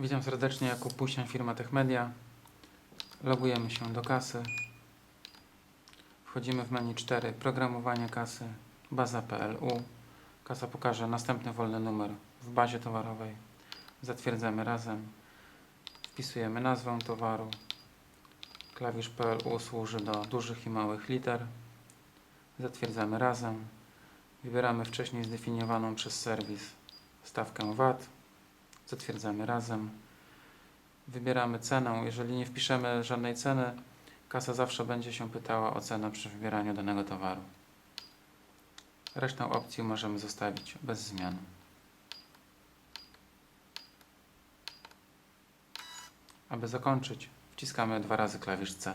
Witam serdecznie, Jakub Puścian, firma TechMedia. Logujemy się do kasy. Wchodzimy w menu 4, programowanie kasy, baza PLU. Kasa pokaże następny wolny numer w bazie towarowej. Zatwierdzamy razem. Wpisujemy nazwę towaru. Klawisz PLU służy do dużych i małych liter. Zatwierdzamy razem. Wybieramy wcześniej zdefiniowaną przez serwis stawkę VAT. Zatwierdzamy razem. Wybieramy cenę. Jeżeli nie wpiszemy żadnej ceny, kasa zawsze będzie się pytała o cenę przy wybieraniu danego towaru. Resztę opcji możemy zostawić bez zmian. Aby zakończyć, wciskamy dwa razy klawisz C.